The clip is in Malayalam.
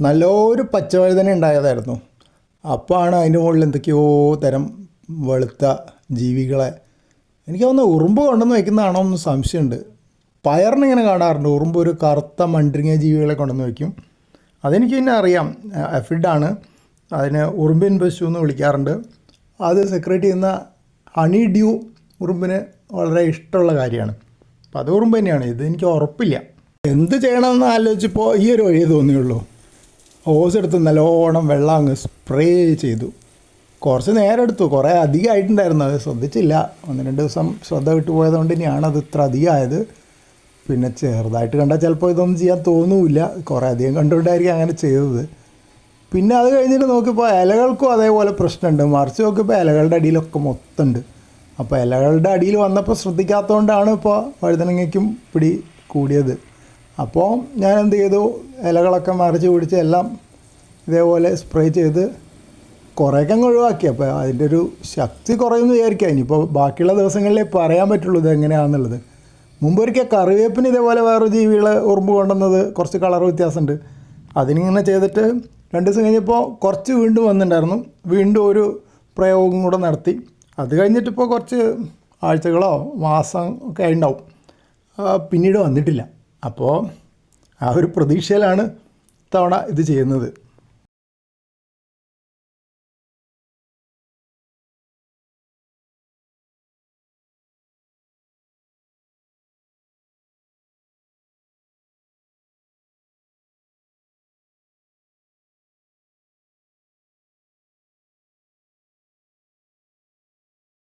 നല്ലൊരു പച്ചവഴുതന ഉണ്ടായതായിരുന്നു. അപ്പോഴാണ് അതിന്റെ മുകളിൽ എന്തൊക്കെയോ തരം വെളുത്ത ജീവികളെ. എനിക്ക് തോന്നുന്നു ഉറുമ്പ് കൊണ്ടുവന്ന് വയ്ക്കുന്നതാണോ എന്ന് സംശയമുണ്ട്. പയറിനിങ്ങനെ കാണാറുണ്ട്. ഉറുമ്പ് ഒരു കറുത്ത മണ്ടിരിങ്ങിയ ജീവികളെ കൊണ്ടുവന്ന് വയ്ക്കും അതെനിക്ക് പിന്നെ അറിയാം. എഫിഡാണ് അതിന് ഉറുമ്പിൻ പശു എന്ന് വിളിക്കാറുണ്ട്. അത് സെക്രേറ്റ് ചെയ്യുന്ന ഹണി ഡ്യൂ ഉറുമ്പിന് വളരെ ഇഷ്ടമുള്ള കാര്യമാണ്. അപ്പോൾ അത് ഉറുമ്പ് തന്നെയാണ്. ഇത് എനിക്ക് ഉറപ്പില്ല. എന്ത് ചെയ്യണമെന്ന് ആലോചിച്ചപ്പോൾ ഈ ഒരു വഴിയേ തോന്നിയുള്ളൂ. ഹോസ് എടുത്ത് നല്ലോണം വെള്ളം അങ്ങ് സ്പ്രേ ചെയ്തു. കുറച്ച് നേരം എടുത്തു. കുറേ അധികമായിട്ടുണ്ടായിരുന്നു. അത് ശ്രദ്ധിച്ചില്ല. ഒന്ന് രണ്ട് ദിവസം ശ്രദ്ധ വിട്ടു പോയതുകൊണ്ട് തന്നെയാണ് അത് ഇത്ര അധികമായത്. പിന്നെ ചെറുതായിട്ട് കണ്ടാൽ ചിലപ്പോൾ ഇതൊന്നും ചെയ്യാൻ തോന്നുമില്ല കുറേ അധികം കണ്ടുകൊണ്ടായിരിക്കും അങ്ങനെ ചെയ്തത്. പിന്നെ അത് കഴിഞ്ഞിട്ട് നോക്കിയപ്പോൾ ഇലകൾക്കും അതേപോലെ പ്രശ്നമുണ്ട്. മറിച്ച് നോക്കിയപ്പോൾ ഇലകളുടെ അടിയിലൊക്കെ മൊത്തമുണ്ട്. അപ്പോൾ ഇലകളുടെ അടിയിൽ വന്നപ്പോൾ ശ്രദ്ധിക്കാത്തതുകൊണ്ടാണ് ഇപ്പോൾ വഴുതനങ്ങയ്ക്കും പിടി കൂടിയത്. അപ്പോൾ ഞാൻ എന്ത് ചെയ്തു? ഇലകളൊക്കെ മറിച്ച് പിടിച്ച് എല്ലാം ഇതേപോലെ സ്പ്രേ ചെയ്ത് കുറേയൊക്കെ അങ്ങ് ഒഴിവാക്കി. അപ്പോൾ അതിന്റെ ഒരു ശക്തി കുറയുമെന്ന് വിചാരിക്കുക. ഇനിയിപ്പോൾ ബാക്കിയുള്ള ദിവസങ്ങളിലേ പറയാൻ പറ്റുള്ളൂ ഇത് എങ്ങനെയാണെന്നുള്ളത് മുമ്പൊരിക്കൽ കറിവേപ്പിന് ഇതേപോലെ വേറൊരു ജീവികളെ ഉറുമ്പ് കൊണ്ടുവന്നത് കുറച്ച് കളർ വ്യത്യാസമുണ്ട്. അതിനിങ്ങനെ ചെയ്തിട്ട് രണ്ട് ദിവസം കഴിഞ്ഞപ്പോൾ കുറച്ച് വീണ്ടും വന്നിട്ടുണ്ടായിരുന്നു. വീണ്ടും ഒരു പ്രയോഗം കൂടെ നടത്തി. അത് കഴിഞ്ഞിട്ടിപ്പോൾ കുറച്ച് ആഴ്ചകളോ മാസം ഒക്കെ ഉണ്ടാവും പിന്നീട് വന്നിട്ടില്ല. അപ്പോൾ ആ ഒരു പ്രതീക്ഷയിലാണ് തവണ ഇത് ചെയ്യുന്നത്.